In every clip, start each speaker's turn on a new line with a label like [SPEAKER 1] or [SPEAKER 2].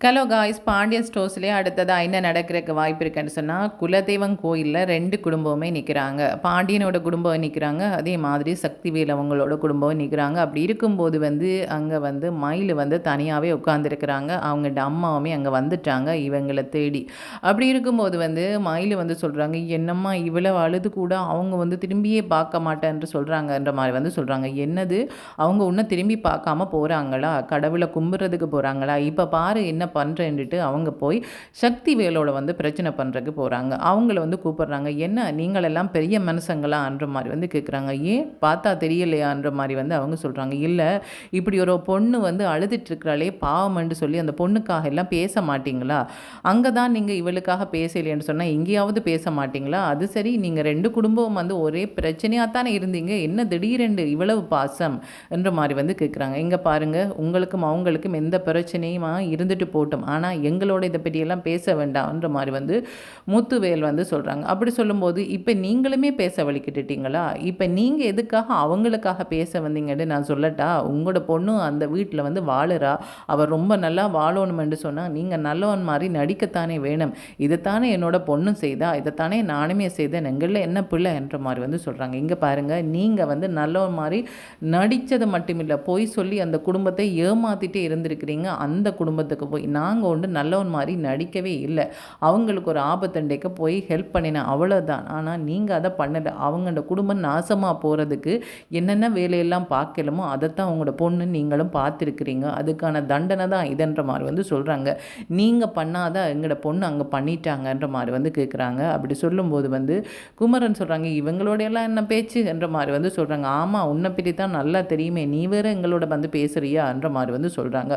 [SPEAKER 1] Hello guys Pandian ஸ்டோர்ஸ்லேயே அடுத்ததாக என்ன நடக்கிறதுக்கு வாய்ப்பு இருக்குன்னு சொன்னால் குலதெய்வம் கோயிலில் ரெண்டு குடும்பமே நிற்கிறாங்க பாண்டியனோட குடும்பம் நிற்கிறாங்க அதே மாதிரி சக்திவேல் அவங்களோட குடும்பம் நிற்கிறாங்க அப்படி இருக்கும்போது வந்து அங்கே வந்து மயில் வந்து தனியாகவே உட்காந்துருக்குறாங்க அவங்க அம்மாவுமே அங்கே வந்துட்டாங்க இவங்களை தேடி. அப்படி இருக்கும்போது வந்து மயில் வந்து சொல்கிறாங்க என்னம்மா இவ்வளோ அழுது கூட அவங்க வந்து திரும்பியே பார்க்க மாட்டேன்ட்டு சொல்கிறாங்கன்ற மாதிரி வந்து சொல்கிறாங்க என்னது? அவங்க இன்னும் திரும்பி பார்க்காம போகிறாங்களா கடவுளை கும்பிட்றதுக்கு போகிறாங்களா இப்போ பாரு என்ன பண்ணுறேன்ட்டு அவங்க போய் சக்தி வேலோட வந்து பிரச்சனை பண்ணுறதுக்கு போகிறாங்க அவங்கள வந்து கூப்பிட்றாங்க என்ன நீங்களெல்லாம் பெரிய மனுஷங்களான்ற மாதிரி வந்து கேட்குறாங்க ஏன்? பார்த்தா தெரியலையான்ற மாதிரி வந்து அவங்க சொல்கிறாங்க இல்லை இப்படி ஒரு பொண்ணு வந்து அழுதுட்டுருக்கிறாளே பாவம்னு சொல்லி அந்த பொண்ணுக்காக எல்லாம் பேச மாட்டிங்களா? அங்கே தான் நீங்கள் இவளுக்காக பேசலைன்னு சொன்னால் எங்கேயாவது பேச மாட்டிங்களா? அது சரி நீங்கள் ரெண்டு குடும்பம் வந்து ஒரே பிரச்சனையாக தானே இருந்தீங்க. என்ன திடீரென்று இவ்வளவு பாசம்? என்ற மாதிரி வந்து கேட்குறாங்க இங்கே பாருங்கள் உங்களுக்கும் அவங்களுக்கும் எந்த பிரச்சனையுமா இருந்துட்டு போட்டும். ஆனால் எங்களோட இதை பற்றியெல்லாம் பேச வேண்டாம்ன்ற மாதிரி வந்து முத்துவேல் வந்து சொல்கிறாங்க அப்படி சொல்லும்போது இப்போ நீங்களுமே பேச வலிக்கிட்டுட்டீங்களா இப்போ நீங்கள் எதுக்காக அவங்களுக்காக பேச வந்தீங்கன்னு நான் சொல்லட்டா? உங்களோட பொண்ணு அந்த வீட்டில் வந்து வாழுறா. அவர் ரொம்ப நல்லா வாழணுமென்று சொன்னால் நீங்கள் நல்லவன் மாதிரி நடிக்கத்தானே வேணும். இதைத்தானே என்னோட பொண்ணும் செய்தா? இதைத்தானே நானுமே செய்தேன். எங்களில் என்ன பிள்ளை? என்ற மாதிரி வந்து சொல்கிறாங்க இங்கே பாருங்கள் நீங்கள் வந்து நல்லவன் மாதிரி நடித்தது மட்டுமில்லை. பொய் சொல்லி அந்த குடும்பத்தை ஏமாற்றிட்டே இருந்திருக்கிறீங்க. அந்த குடும்பத்துக்கு போய் நாங்கள் ஒன்று நல்லவன் மாதிரி நடிக்கவே இல்லை. அவங்களுக்கு ஒரு ஆபத்தண்டைக்க போய் ஹெல்ப் பண்ணினேன் அவ்வளோதான் ஆனால் நீங்கள் அதை பண்ணலை. அவங்களோட குடும்பம் நாசமாக போகிறதுக்கு என்னென்ன வேலையெல்லாம் பார்க்கலமோ அதைத்தான் அவங்களோட பொண்ணு நீங்களும் பார்த்துருக்குறீங்க அதுக்கான தண்டனை தான் இதுன்ற மாதிரி வந்து சொல்கிறாங்க நீங்கள் பண்ணாத எங்களோட பொண்ணு அங்கே பண்ணிட்டாங்கன்ற மாதிரி வந்து கேட்குறாங்க அப்படி சொல்லும்போது வந்து குமரன் சொல்கிறாங்க இவங்களோட எல்லாம் என்ன பேச்சு என்ற மாதிரி வந்து சொல்கிறாங்க ஆமாம் உன்னை பற்றி தான் நல்லா தெரியுமே. நீ வேற எங்களோட வந்து பேசுகிறியான்ற மாதிரி வந்து சொல்கிறாங்க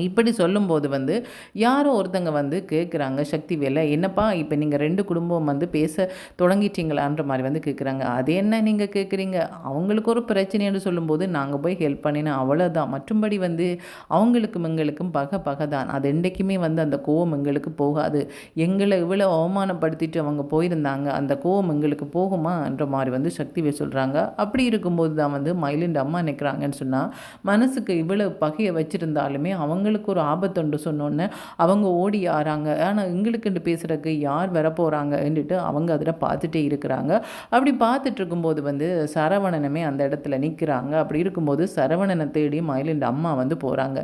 [SPEAKER 1] இப்படி சொல்லும்போது வந்து யாரோ ஒருத்தங்க வந்து கேட்குறாங்க சக்தி வேலை என்னப்பா இப்போ நீங்கள் ரெண்டு குடும்பம் வந்து பேச தொடங்கிட்டீங்களான்ற மாதிரி வந்து கேட்குறாங்க அது என்ன நீங்கள் கேட்குறீங்க அவங்களுக்கு ஒரு பிரச்சனைன்னு சொல்லும்போது நாங்கள் போய் ஹெல்ப் பண்ணினோம் அவ்வளோதான் மற்றும்படி வந்து அவங்களுக்கும் எங்களுக்கும் பகை பகை தான். அது என்றைக்குமே வந்து அந்த கோவம் எங்களுக்கு போகாது. எங்களை இவ்வளோ அவமானப்படுத்திட்டு அவங்க போயிருந்தாங்க அந்த கோவம் எங்களுக்கு போகுமா? என்ற மாதிரி வந்து சக்திவே சொல்கிறாங்க அப்படி இருக்கும்போது தான் வந்து மயிலின் அம்மா நிற்கிறாங்கன்னு சொன்னால் மனசுக்கு இவ்வளோ பகையை வச்சுருந்தாலுமே அவங்க எங்களுக்கு ஒரு ஆபத்துண்டு சொன்னோன்னே அவங்க ஓடி ஆறாங்க. ஆனால் எங்களுக்குண்டு பேசுகிறதுக்கு யார் வர போகிறாங்கன்னுட்டு அவங்க அதில் பார்த்துட்டே இருக்கிறாங்க. அப்படி பார்த்துட்டு இருக்கும்போது வந்து சரவணனமே அந்த இடத்துல நிற்கிறாங்க அப்படி இருக்கும்போது சரவணனை தேடி மயிலின் அம்மா வந்து போகிறாங்க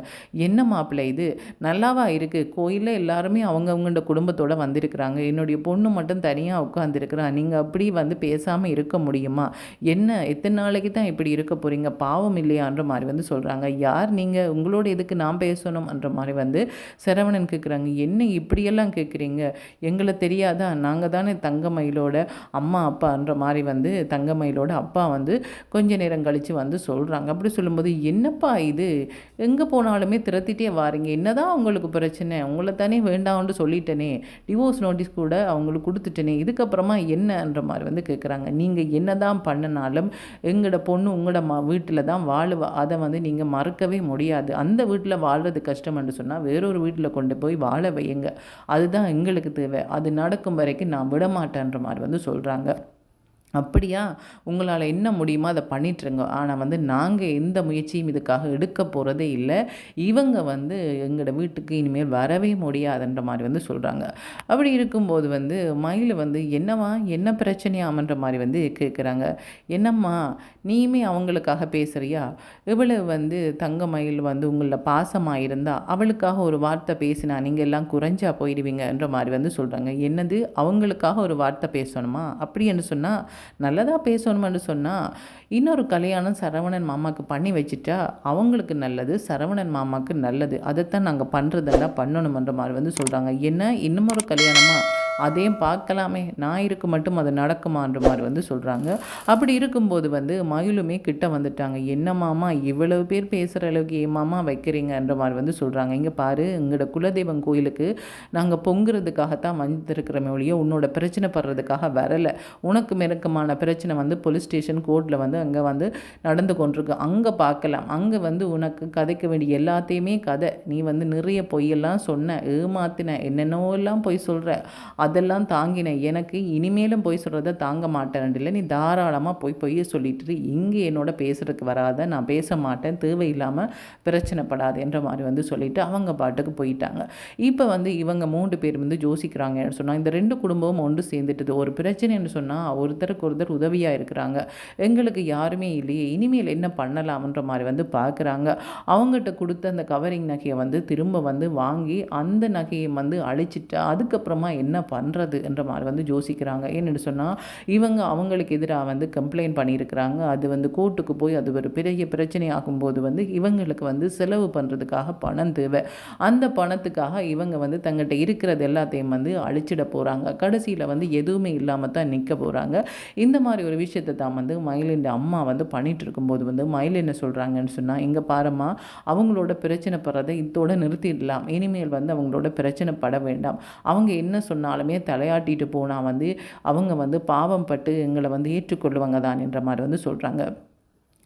[SPEAKER 1] என்ன மாப்பிள்ளை இது? நல்லாவா இருக்குது கோயிலில் எல்லாருமே அவங்கவுங்கண்ட குடும்பத்தோடு வந்திருக்கிறாங்க. என்னுடைய பொண்ணு மட்டும் தனியாக உட்காந்துருக்குறான் நீங்கள் அப்படி வந்து பேசாமல் இருக்க முடியுமா? என்ன எத்தனை நாளைக்கு தான் இப்படி இருக்க போகிறீங்க பாவம் இல்லையான்ற மாதிரி வந்து சொல்கிறாங்க யார் நீங்கள் உங்களோட எதுக்கு நான் பேசணும்? என்ற மாதிரி வந்து சரவணன் கேட்குறாங்க என்ன இப்படியெல்லாம் கேட்குறீங்க எங்களை தெரியாதா? நாங்கள் தானே தங்கமயிலோட அம்மா அப்பான்ற மாதிரி வந்து தங்கமயிலோட அப்பா வந்து கொஞ்ச நேரம் கழித்து வந்து சொல்கிறாங்க அப்படி சொல்லும்போது என்னப்பா இது? எங்கே போனாலுமே திரத்திட்டே வாரீங்க. என்னதான் உங்களுக்கு பிரச்சனை? உங்களை தானே வேண்டாம்னு சொல்லிட்டேனே. டிவோர்ஸ் நோட்டீஸ் கூட அவங்களுக்கு கொடுத்துட்டேனே. இதுக்கப்புறமா என்னன்ற மாதிரி வந்து கேட்குறாங்க நீங்கள் என்ன தான் பண்ணினாலும் எங்களோட பொண்ணு உங்களோட ம வீட்டில் தான் வாழுவா. அதை வந்து நீங்கள் மறக்கவே முடியாது. அந்த வீட்டில் கஷ்டம் கஷ்டம்னு சொன்னால் வேறொரு வீட்டில் கொண்டு போய் வாழ வையுங்க. அதுதான் எங்களுக்கு தேவை. அது நடக்கும் வரைக்கும் நான் விட மாட்டேன்ற மாதிரி வந்து சொல்கிறாங்க அப்படியா? உங்களால் என்ன முடியுமோ அதை பண்ணிட்டுருங்க. ஆனால் வந்து நாங்கள் எந்த முயற்சியும் இதுக்காக எடுக்க போகிறதே இல்லை. இவங்க வந்து எங்களோட வீட்டுக்கு இனிமேல் வரவே முடியாதுன்ற மாதிரி வந்து சொல்கிறாங்க அப்படி இருக்கும்போது வந்து மயில் வந்து என்னவா என்ன பிரச்சனையாமன்ற மாதிரி வந்து கேட்குறாங்க என்னம்மா நீயுமே அவங்களுக்காக பேசுகிறியா இவ்வளவு வந்து தங்க மயில் வந்து உங்களில் பாசமாக இருந்தால் அவளுக்காக ஒரு வார்த்தை பேசினா நீங்கள் எல்லாம் குறைஞ்சா போயிடுவீங்கன்ற மாதிரி வந்து சொல்கிறாங்க என்னது? அவங்களுக்காக ஒரு வார்த்தை பேசணுமா? அப்படின்னு சொன்னால் நல்லதாக பேசணுமென்னு சொன்னால் இன்னொரு கல்யாணம் சரவணன் மாமாவுக்கு பண்ணி வச்சுட்டா அவங்களுக்கு நல்லது சரவணன் மாமாவுக்கு நல்லது. அதைத்தான் நாங்கள் பண்ணுறதெல்லாம் பண்ணணுமன்ற மாதிரி வந்து சொல்கிறாங்க என்ன? இன்னமொரு ஒரு கல்யாணமாக அதையும் பார்க்கலாமே. நான் இருக்க மட்டும் அது நடக்குமான்ற மாதிரி வந்து சொல்கிறாங்க அப்படி இருக்கும்போது வந்து மயிலுமே கிட்ட வந்துட்டாங்க. என்ன மாமா இவ்வளவு பேர் பேசுகிற அளவுக்கு ஏமாமா வைக்கிறீங்கன்ற மாதிரி வந்து சொல்கிறாங்க இங்கே பாரு எங்களோட குலதெய்வம் கோயிலுக்கு நாங்கள் பொங்குறதுக்காகத்தான் வந்திருக்கிறோமே ஒழிய உன்னோட பிரச்சனை படுறதுக்காக வரலை. உனக்கு மெருக்கமான பிரச்சனை வந்து போலீஸ் ஸ்டேஷன் கோர்ட்டில் வந்து அங்கே வந்து நடந்து கொண்டிருக்கு. அங்கே பார்க்கலாம். அங்கே வந்து உனக்கு கதைக்க வேண்டிய எல்லாத்தையுமே கதை. நீ வந்து நிறைய பொய்யெல்லாம் சொன்ன ஏமாத்தின என்னென்னோ எல்லாம் பொய் சொல்கிற அதெல்லாம் தாங்கினேன் எனக்கு இனிமேலும் போய் சொல்கிறத தாங்க மாட்டேன். இல்லை நீ தாராளமாக போய் பொய்ய சொல்லிட்டு இங்கே என்னோட பேசுகிறதுக்கு வராத. நான் பேச மாட்டேன். தேவையில்லாமல் பிரச்சனைப்படாது என்ற மாதிரி வந்து சொல்லிவிட்டு அவங்க பாட்டுக்கு போயிட்டாங்க. இப்போ வந்து இவங்க மூன்று பேர் வந்து யோசிக்கிறாங்கன்னு சொன்னால் இந்த ரெண்டு குடும்பமும் ஒன்று சேர்ந்துட்டுது. ஒரு பிரச்சனைன்னு சொன்னால் ஒருத்தருக்கு ஒருத்தர் உதவியாக இருக்கிறாங்க. எங்களுக்கு யாருமே இல்லையே. இனிமேல் என்ன பண்ணலாம்ன்ற மாதிரி வந்து பார்க்குறாங்க அவங்ககிட்ட கொடுத்த அந்த கவரிங் நகையை வந்து திரும்ப வந்து வாங்கி அந்த நகையை வந்து அழிச்சிட்டு அதுக்கப்புறமா என்ன பண்ணுறது என்ற மாதிரி வந்து யோசிக்கிறாங்க. ஏன்னு சொன்னால் இவங்க அவங்களுக்கு எதிராக வந்து கம்ப்ளைண்ட் பண்ணியிருக்கிறாங்க. அது வந்து கோர்ட்டுக்கு போய் அது ஒரு பெரிய பிரச்சனை ஆகும்போது வந்து இவங்களுக்கு வந்து செலவு பண்ணுறதுக்காக பணம் தேவை. அந்த பணத்துக்காக இவங்க வந்து தங்கள்கிட்ட இருக்கிறது எல்லாத்தையும் வந்து அழிச்சிட போகிறாங்க கடைசியில் வந்து எதுவுமே இல்லாமல் தான் நிற்க போகிறாங்க இந்த மாதிரி ஒரு விஷயத்தை தான் வந்து மயிலின் அம்மா வந்து பண்ணிகிட்டு இருக்கும்போது வந்து மயில் என்ன சொல்கிறாங்கன்னு சொன்னால் இங்கே பாருமா அவங்களோட பிரச்சனை படுறதை இதோட நிறுத்திடலாம். இனிமேல் வந்து அவங்களோட பிரச்சனை பட வேண்டாம். அவங்க என்ன சொன்னாலும் தலையாட்டிட்டு போனால் வந்து அவங்க வந்து பாவம் பட்டு எங்களை வந்து ஏற்றுக்கொள்ளுவாங்க தான் என்ற மாதிரி வந்து சொல்கிறாங்க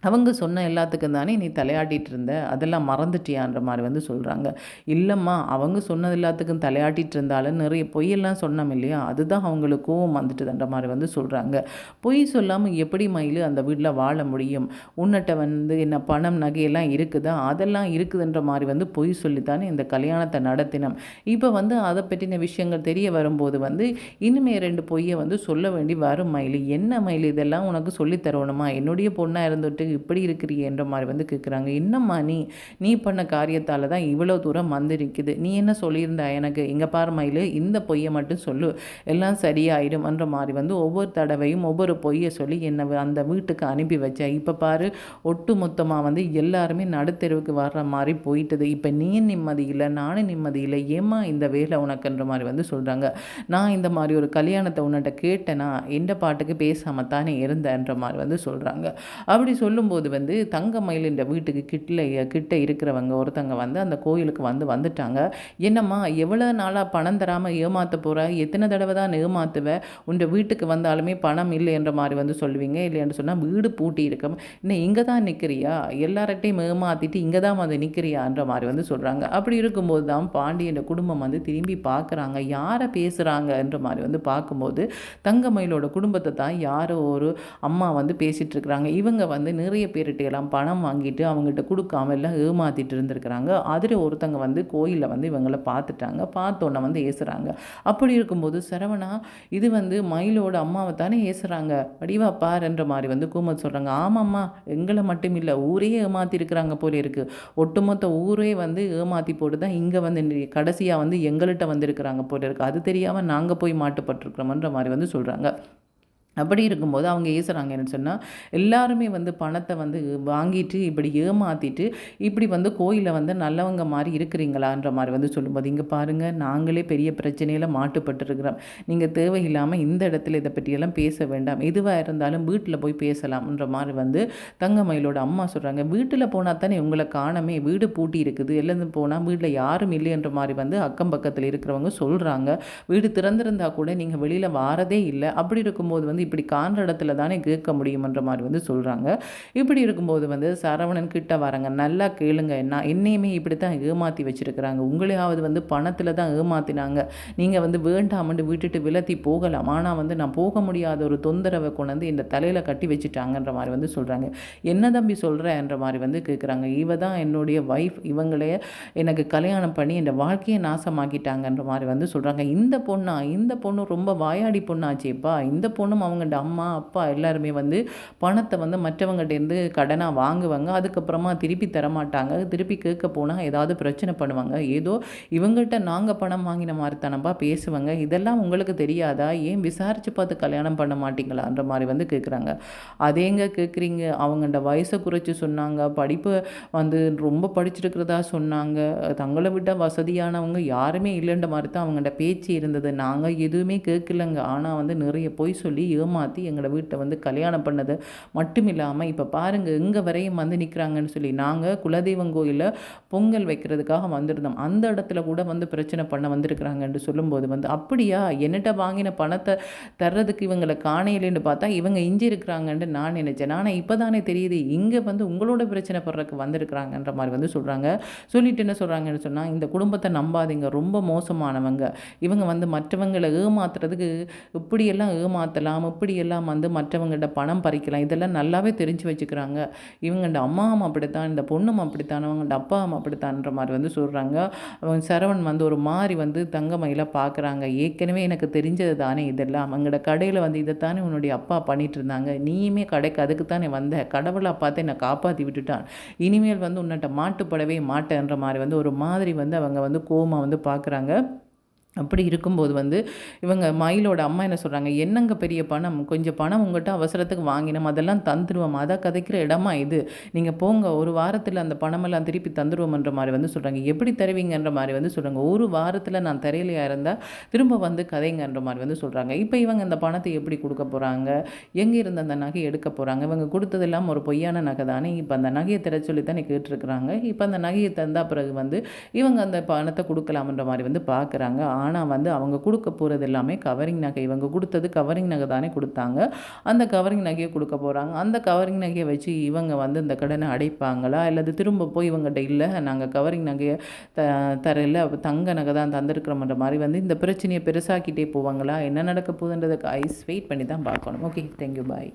[SPEAKER 1] அவங்க சொன்ன எல்லாத்துக்கும் தானே நீ தலையாட்டிகிட்டு இருந்த? அதெல்லாம் மறந்துட்டியான்ற மாதிரி வந்து சொல்கிறாங்க இல்லைம்மா அவங்க சொன்னது எல்லாத்துக்கும் தலையாட்டிகிட்டு இருந்தாலும் நிறைய பொய்யெல்லாம் சொன்னோம் இல்லையா? அதுதான் அவங்களுக்கு கோவம் வந்துட்டுதுன்ற மாதிரி வந்து சொல்கிறாங்க பொய் சொல்லாமல் எப்படி மயில் அந்த வீட்டில் வாழ முடியும்? உன்னிட்ட வந்து என்ன பணம் நகையெல்லாம் இருக்குதா? அதெல்லாம் இருக்குதுன்ற மாதிரி வந்து பொய் சொல்லித்தானே இந்த கல்யாணத்தை நடத்தினோம். இப்போ வந்து அதை பற்றின விஷயங்கள் தெரிய வரும்போது வந்து இனிமே ரெண்டு பொய்யை வந்து சொல்ல வேண்டி வரும் மயில். என்ன மயில்? இதெல்லாம் உனக்கு சொல்லித்தரணுமா என்னுடைய பொண்ணாக இருந்துட்டு இப்படி இருக்கிறீ என்ற மாதிரி வந்து கேட்குறாங்க என்னம்மா நீ? நீ பண்ண காரியத்தால் தான் இவ்வளோ தூரம் வந்திருக்குது. நீ என்ன சொல்லியிருந்தா எனக்கு? இங்கே பாரு இந்த பொய்யை மட்டும் சொல்லு. எல்லாம் சரியாயிடும் என்ற மாதிரி வந்து ஒவ்வொரு தடவையும் ஒவ்வொரு பொய்யை சொல்லி என்னை அந்த வீட்டுக்கு அனுப்பி வச்சேன். இப்போ பாரு ஒட்டு மொத்தமாக வந்து எல்லாருமே நடுத்தெருவுக்கு வர்ற மாதிரி போயிட்டது. இப்போ நீ நிம்மதி இல்லை நானும் நிம்மதி இல்லை. ஏமா இந்த வேலை உனக்குன்ற மாதிரி வந்து சொல்கிறாங்க நான் இந்த மாதிரி ஒரு கல்யாணத்தை உன்னிட்ட கேட்டேனா? எந்த பாட்டுக்கு பேசாமல் தானே இருந்தேன்ற மாதிரி வந்து சொல்கிறாங்க அப்படி சொல்லும் சொல்லும்போது வந்து தங்க மயிலின்ற வீட்டுக்கு கிட்ட கிட்ட இருக்கிறவங்க ஒருத்தங்க வந்து அந்த கோயிலுக்கு வந்து வந்துட்டாங்க. என்னம்மா எவ்வளோ நாளாக பணம் தராமல் ஏமாற்ற போகிற எத்தனை தடவை தான் ஏமாத்துவ? உன் வீட்டுக்கு வந்தாலுமே பணம் இல்லை என்ற மாதிரி வந்து சொல்லுவீங்க. இல்லைன்னு சொன்னால் வீடு பூட்டி இருக்க இன்னும் இங்கே தான் நிற்கிறியா எல்லார்ட்டையும் ஏமாற்றிட்டு இங்கே தான் வந்து நிற்கிறியான்ற மாதிரி வந்து சொல்கிறாங்க அப்படி இருக்கும்போது தான் பாண்டியன் குடும்பம் வந்து திரும்பி பார்க்குறாங்க யாரை பேசுகிறாங்கன்ற மாதிரி வந்து பார்க்கும்போது தங்கமயிலோட குடும்பத்தை தான் யாரோ ஒரு அம்மா வந்து பேசிகிட்டு இருக்கிறாங்க. இவங்க வந்து நிறைய பேர்கிட்ட எல்லாம் பணம் வாங்கிட்டு அவங்ககிட்ட கொடுக்காம எல்லாம் ஏமாற்றிட்டு இருந்திருக்கிறாங்க. அதில் ஒருத்தங்க வந்து கோயிலில் வந்து இவங்களை பார்த்துட்டாங்க. பார்த்தோன்னே வந்து ஏசுகிறாங்க அப்படி இருக்கும்போது சரவணா இது வந்து மயிலோட அம்மாவை தானே ஏசுகிறாங்க வடிவா பாருன்ற மாதிரி வந்து கூமத் சொல்கிறாங்க ஆமாம்மா எங்களை மட்டும் இல்லை ஊரே ஏமாற்றிருக்கிறாங்க போல இருக்குது ஒட்டுமொத்த ஊரே வந்து ஏமாற்றி போட்டு தான் இங்கே வந்து கடைசியாக வந்து எங்கள்கிட்ட வந்திருக்கிறாங்க போல இருக்குது அது தெரியாமல் நாங்கள் போய் மாட்டுப்பட்டிருக்கிறோமன்ற மாதிரி வந்து சொல்கிறாங்க அப்படி இருக்கும்போது அவங்க ஏசுகிறாங்க என்ன சொன்னால் எல்லாருமே வந்து பணத்தை வந்து வாங்கிட்டு இப்படி ஏமாற்றிட்டு இப்படி வந்து கோயிலில் வந்து நல்லவங்க மாதிரி இருக்கிறீங்களான்ற மாதிரி வந்து சொல்லும்போது இங்கே பாருங்கள் நாங்களே பெரிய பிரச்சனையில் மாட்டுப்பட்டுருக்கிறோம். நீங்கள் தேவையில்லாமல் இந்த இடத்துல இதை பற்றியெல்லாம் பேச வேண்டாம். எதுவாக இருந்தாலும் வீட்டில் போய் பேசலாம்ன்ற மாதிரி வந்து தங்கமயிலோட அம்மா சொல்கிறாங்க வீட்டில் போனால் தானே உங்களை காணமே வீடு பூட்டி இருக்குது. எல்லாம் போனால் வீட்டில் யாரும் இல்லைன்ற மாதிரி வந்து அக்கம் பக்கத்தில் இருக்கிறவங்க சொல்கிறாங்க வீடு திறந்திருந்தால் கூட நீங்கள் வெளியில் வாரதே இல்லை. அப்படி இருக்கும்போது வந்து இப்படி காண்ற இடத்துல தானே கேட்க முடியுமன்ற மாதிரி வந்து சொல்கிறாங்க இப்படி இருக்கும்போது வந்து சரவணன் கிட்ட வராங்க நல்லா கேளுங்க என்ன என்னையுமே இப்படி தான் ஏமாற்றி வச்சுருக்கிறாங்க. உங்களையாவது வந்து பணத்தில் தான் ஏமாற்றினாங்க நீங்கள் வந்து வேண்டாமண்டு விட்டுட்டு விலத்தி போகலாம். ஆனால் வந்து நான் போக முடியாத ஒரு தொந்தரவை கொண்டு வந்து இந்த தலையில் கட்டி வச்சுட்டாங்கன்ற மாதிரி வந்து சொல்கிறாங்க என்ன தம்பி சொல்கிறேன்ற மாதிரி வந்து கேட்குறாங்க இவ தான் என்னுடைய ஒய்ஃப் இவங்களே எனக்கு கல்யாணம் பண்ணி என் வாழ்க்கையை நாசமாக்கிட்டாங்கன்ற மாதிரி வந்து சொல்கிறாங்க இந்த பொண்ணா? இந்த பொண்ணு ரொம்ப வாயாடி பொண்ணாச்சேப்பா. இந்த பொண்ணும் அவங்கள்ட்ட அம்மா அப்பா எல்லாருமே வந்து பணத்தை வந்து மற்றவங்கள்டேருந்து கடனாக வாங்குவாங்க. அதுக்கப்புறமா திருப்பி தரமாட்டாங்க. திருப்பி கேட்க போனால் ஏதாவது பிரச்சனை பண்ணுவாங்க. ஏதோ இவங்கள்ட்ட நாங்கள் பணம் வாங்கின மாதிரி தானப்பா பேசுவாங்க. இதெல்லாம் உங்களுக்கு தெரியாதா? ஏன் விசாரித்து பார்த்து கல்யாணம் பண்ண மாட்டீங்களான்ற மாதிரி வந்து கேட்குறாங்க அதேங்க கேட்குறீங்க அவங்கள்ட வயசை குறைச்சி சொன்னாங்க. படிப்பு வந்து ரொம்ப படிச்சிருக்கிறதா சொன்னாங்க. தங்களை விட வசதியானவங்க யாருமே இல்லைன்ற மாதிரி தான் அவங்கள்ட்ட பேச்சு இருந்தது. நாங்கள் எதுவுமே கேட்கலங்க. ஆனால் வந்து நிறைய பொய் சொல்லி ஏமாற்றி எங்களோட வீட்டை வந்து கல்யாணம் பண்ணது. மட்டும் இல்லாமல் இப்போ பாருங்கள் இங்கே வரையும் வந்து நிற்கிறாங்கன்னு சொல்லி நாங்கள் குலதெய்வம் கோயிலில் பொங்கல் வைக்கிறதுக்காக வந்திருந்தோம். அந்த இடத்துல கூட வந்து பிரச்சனை பண்ண வந்திருக்கிறாங்கன்னு சொல்லும்போது வந்து அப்படியா? என்னட்ட வாங்கின பணத்தை தர்றதுக்கு இவங்களை காணையிலேன்னு பார்த்தா இவங்க இஞ்சி இருக்கிறாங்கன்னு நான் நினச்சேன். ஆனால் இப்போ தானே தெரியுது இங்கே வந்து உங்களோட பிரச்சனை படுறதுக்கு வந்திருக்கிறாங்கன்ற மாதிரி வந்து சொல்கிறாங்க சொல்லிட்டு என்ன சொல்கிறாங்கன்னு சொன்னால் இந்த குடும்பத்தை நம்பாதீங்க ரொம்ப மோசமானவங்க. இவங்க வந்து மற்றவங்களை ஏமாத்துறதுக்கு இப்படியெல்லாம் ஏமாற்றலாம் இப்படியெல்லாம் வந்து மற்றவங்கள்ட்ட பணம் பறிக்கலாம். இதெல்லாம் நல்லாவே தெரிஞ்சு வச்சுக்கிறாங்க. இவங்கள்ட அம்மாவும் அப்படித்தான் இந்த பொண்ணும் அப்படித்தான் அவங்கள்ட அப்பாவும் அப்படித்தான்ற மாதிரி வந்து சொல்கிறாங்க அவங்க சரவணன் வந்து ஒரு மாதிரி வந்து தங்கமயில பார்க்குறாங்க ஏற்கனவே எனக்கு தெரிஞ்சது தானே இதெல்லாம். அவங்களோட கடையில் வந்து இதைத்தானே உன்னுடைய அப்பா பண்ணிட்டு இருந்தாங்க நீயுமே கடைக்கு அதுக்கு தானே வந்த. கடவுளை பார்த்து என்னை காப்பாற்றி விட்டுட்டான். இனிமேல் வந்து உன்னிட்ட மாட்டுப்படவே மாட்டேன்ற மாதிரி வந்து ஒரு மாதிரி வந்து அவங்க வந்து கோமா வந்து பார்க்குறாங்க அப்படி இருக்கும்போது வந்து இவங்க மயிலோட அம்மா என்ன சொல்கிறாங்க என்னங்க பெரிய பணம்? கொஞ்சம் பணம் உங்கள்கிட்ட அவசரத்துக்கு வாங்கினோம். அதெல்லாம் தந்துடுவோம் அதை கதைக்கிற இடமா இது? நீங்கள் போங்க. ஒரு வாரத்தில் அந்த பணமெல்லாம் திருப்பி தந்துடுவோம்ன்ற மாதிரி வந்து சொல்கிறாங்க எப்படி தருவீங்கன்ற மாதிரி வந்து சொல்கிறாங்க ஒரு வாரத்தில் நான் தரையிலையாக இருந்தால் திரும்ப வந்து கதைங்கன்ற மாதிரி வந்து சொல்கிறாங்க இப்போ இவங்க அந்த பணத்தை எப்படி கொடுக்க போகிறாங்க எங்கே இருந்து அந்த நகை எடுக்க போகிறாங்க இவங்க கொடுத்ததெல்லாம் ஒரு பொய்யான நகை தானே? இப்போ அந்த நகையை தர சொல்லி தானே கேட்டுருக்குறாங்க. இப்போ அந்த நகையை தந்தால் பிறகு வந்து இவங்க அந்த பணத்தை கொடுக்கலாம்ன்ற மாதிரி வந்து பார்க்குறாங்க ஆனால் வந்து அவங்க கொடுக்க போகிறது எல்லாமே கவரிங் நகை. இவங்க கொடுத்தது கவரிங் நகை தானே கொடுத்தாங்க. அந்த கவரிங் நகையை கொடுக்க போகிறாங்க அந்த கவரிங் நகையை வச்சு இவங்க வந்து இந்த கடனை அடைப்பாங்களா? அல்லது திரும்ப போய் இவங்ககிட்ட இல்லை நாங்கள் கவரிங் நகையை த தரையில் தங்க நகை தான் தந்திருக்கிறோம்ன்ற மாதிரி வந்து இந்த பிரச்சனையை பெருசாக்கிட்டே போவாங்களா? என்ன நடக்க போகுதுன்றதுக்கு ஐஸ் வெயிட் பண்ணி தான் பார்க்கணும் ஓகே தேங்க்யூ பாய்